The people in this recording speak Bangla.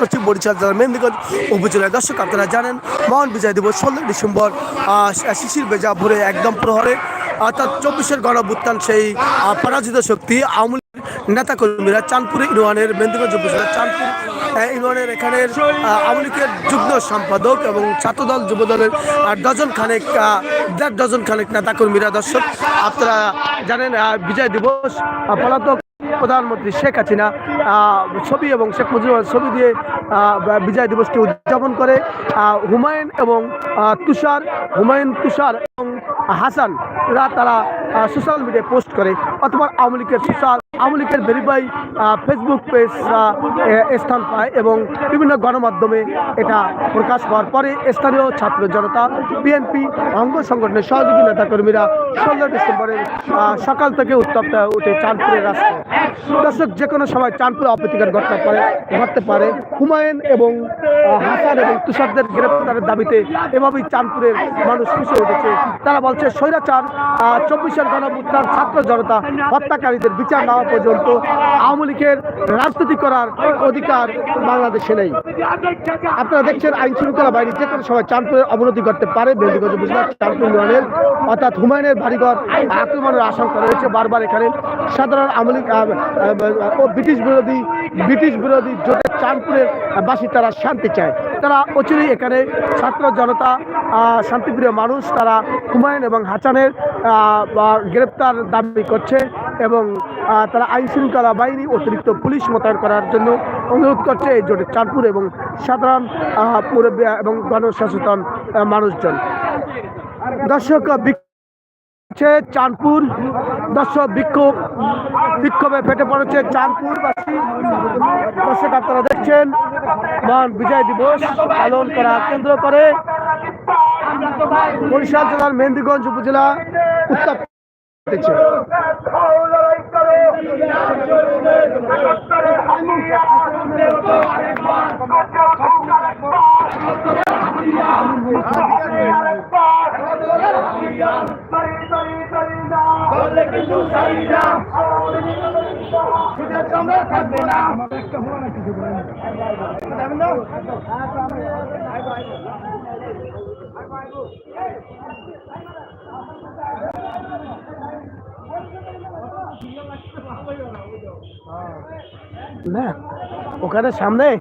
করছি বরিশাল জেলার মেহেন্দিগঞ্জ উপজেলায় দর্শক আপনারা জানেন, মহান বিজয় দিবস ষোলোই ডিসেম্বর শিশির বেজা ভোরে একদম প্রহরে, অর্থাৎ চব্বিশের গণভুত্থান সেই পরাজিত শক্তি, আওয়ামী নেতাকর্মীরা চাঁদপুর ইউনিয়নের মেহেন্দিগঞ্জ উপজেলার চাঁদপুর ইউনিয়নের এখানের আওয়ামী লীগের যুগ্ম সম্পাদক এবং ছাত্রদল, যুবদলের ডজন খানেক দেড় ডজন খানেক নেতাকর্মীরা দর্শক, আপনারা জানেন বিজয় দিবস পলাতক প্রধানমন্ত্রী শেখ হাসিনা ছবি এবং শেখ মুজিবুর ছবি দিয়ে বিজয় দিবসটি উদযাপন করে হুমায়ুন এবং তুষার, হুমায়ুন, তুষার এবং হাসানরা তারা সোশ্যাল মিডিয়ায় পোস্ট করে অথবা আওয়ামী লীগের সোশ্যাল আওয়ামী লীগের ভেরিফাই ফেসবুক পেজ স্থান পায় এবং বিভিন্ন গণমাধ্যমে এটা প্রকাশ হওয়ার পরে স্থানীয় ছাত্র জনতা বিএনপি অঙ্গ সংগঠনের সহযোগী নেতাকর্মীরা ষোলো ডিসেম্বরের সকাল থেকে উত্তপ্ত উঠে চাঁদপুরের রাস্তায়। দর্শক যে কোনো সময় চাঁদপুরে অপ্রীতিকর ঘটনা পারে ঘটতে পারে। হুমায়ুন এবং হাসান এবং তুষারদের গ্রেপ্তারের দাবিতে এভাবেই চাঁদপুরের মানুষ খুশি উঠেছে। তারা বলছে স্বৈরাচার আহ, চব্বিশের গণভুত্থান ছাত্র জনতা, হত্যাকারীদের বিচার নেওয়া পর্যন্ত আওয়ামী লীগের রাজনীতি করার অধিকার বাংলাদেশে নেই। আপনারা দেখছেন আইন শৃঙ্খলা বাহিনী যে কোনো সময় চাঁদপুরের অবনতি করতে পারে বেলদিগঞ্জ বুঝলাম চাঁদপুর অর্থাৎ হুমায়ুনের বাড়িঘর আক্রমণের আশঙ্কা রয়েছে বারবার এখানে। সাধারণ আহ, ও ব্রিটিশ বিরোধী ব্রিটিশ বিরোধী জোটের চাঁদপুরের বাসী তারা শান্তি চায়। তারা অচিরেই এখানে ছাত্র জনতা শান্তিপ্রিয় মানুষ তারা হুমায়ুন এবং হাসানের গ্রেপ্তার দাবি করছে এবং তারা আইন শৃঙ্খলা বাহিনী অতিরিক্ত পুলিশ মোতায়েন করার জন্য অনুরোধ করছে এই জোটের চাঁদপুর এবং সাধারণ এবং গণসচেতন মানুষজন। দর্শক হচ্ছে চাঁদপুর দর্শক বিক্ষোভ, বিক্ষোভে ফেটে পড়েছে চাঁদপুরবাসী। দর্শক আপনারা দেখছেন, মহান বিজয় দিবস পালন করা কেন্দ্র করে বরিশাল জেলার মেহেন্দিগঞ্জ উপজেলা উত্তাপ ওখানে সামনে?